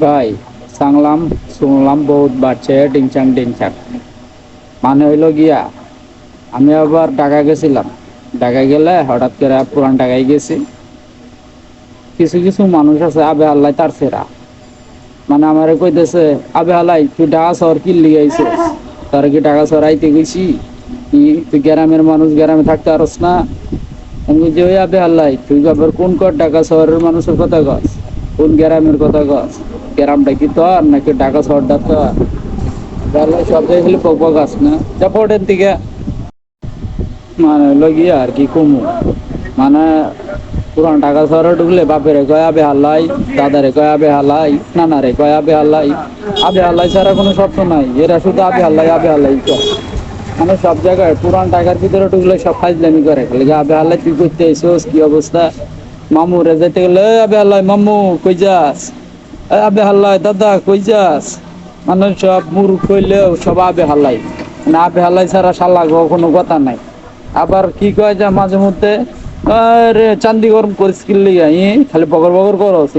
ভাই, সাংলাম, শুনলাম বহুত বাড়ছে ডিংচাং ডিংচাং মানে হইল গিয়া, আমি আবার ঢাকা গেছিলাম। ঢাকা গেলে হঠাৎ করে পুরান ঢাকায় গেছি। কিছু কিছু মানুষ আছে, আবে আল্লাহ তার ফেরা। মানে আমারে কইতেছে, আবে আল্লাহ, তুই ঢাকা শহর কি লিয়ে আইছিস? তোর কি ঢাকা শহর আইতে গেছি তুই গ্রামের মানুষ, গ্রামে থাকতে পারস না? আমি যে আবে আল্লাহ, তুই আবার কোন কর ঢাকা শহরের মানুষের কথা কস? কোন গ্রামের কথা কস? গ্রামটা কি তোর নাকি ঢাকা শহরটা তোর আল্লাহ সব না? দিকে। মানে লগিয়া আর কি কমু। মানে পুরান ঢাকা শহরে ঢুকলে বাপেরে কয় আবে দাদারে কয় আবে হাল্লাই, নানারে কয় আবে হাল্লাই। আবে হাল্লাই ছাড়া কোনো শব্দ নাই। এরা শুধু আবে হাল্লাই আবে হাল্লাই কয় মানে সব জায়গায় পুরান টাকার ভিতরে ঢুকলে সব ফাইজলামি করে। লেগে আবে হাল্লাই তুই করতে আইসোস কি অবস্থা? মামু রে যেতে গেলে আবে হাল্লাই, মামু, কই যাস? আবে হাল্লাই দাদা, কই যাস? মানে সব মুরুখ হইলেও সব আবে হাল্লাই না আবে হাল্লাই ছাড়া শালা কোনো কথা নাই। আবার কি কয় যে মাঝে মধ্যে, আরে চান্দি গরম করিস কিনলি খালি বগর বগর করস